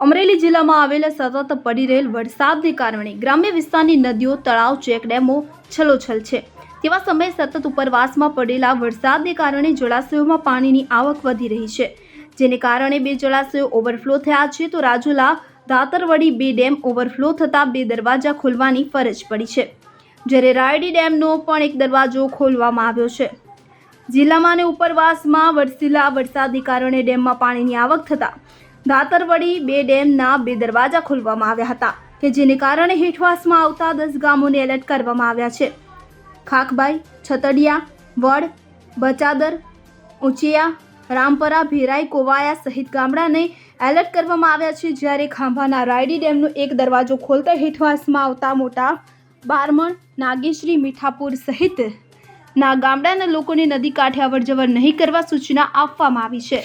અમરેલી જિલ્લામાં આવેલા સતત પડી રહેલ વરસાદને કારણે ગ્રામ્ય વિસ્તારની નદીઓ, તળાવ ચેકડેમો છલોછલ છે. તેવા સમયે સતત ઉપરવાસમાં પડેલા વરસાદને કારણે જળાશયોમાં પાણીની આવક વધી રહી છે. જેને કારણે બે જળાશયો ઓવરફ્લો થયા છે તો રાજુલા, દાતરવડી બે ડેમ ઓવરફ્લો થતાં બે દરવાજા ખોલવાની ફરજ પડી છે. જ્યારે રાયડી ડેમનો પણ એક દરવાજો ખોલવામાં આવ્યો છે. જિલ્લામાં અને ઉપરવાસમાં વરસેલા વરસાદને કારણે ડેમમાં પાણીની આવક થતાં દાતરવડી બે ડેમના બે દરવાજા ખોલવામાં આવ્યા હતા કે જેને કારણે હેઠવાસમાં આવતા દસ ગામોને એલર્ટ કરવામાં આવ્યા છે. ખાખબાઈ છતડિયા, વડ, બચાદર, ઉંચિયા, રામપરા, ભેરાઈ, કોવાયા સહિત ગામડાને એલર્ટ કરવામાં આવ્યા છે જ્યારે ખાંભાના રાયડી ડેમનો એક દરવાજો ખોલતા હેઠવાસમાં આવતા મોટા બારમણ, નાગેશ્રી, મીઠાપુર સહિત ના ગામડાના લોકોને નદી કાંઠે અવરજવર નહીં કરવા સૂચના આપવામાં આવી છે.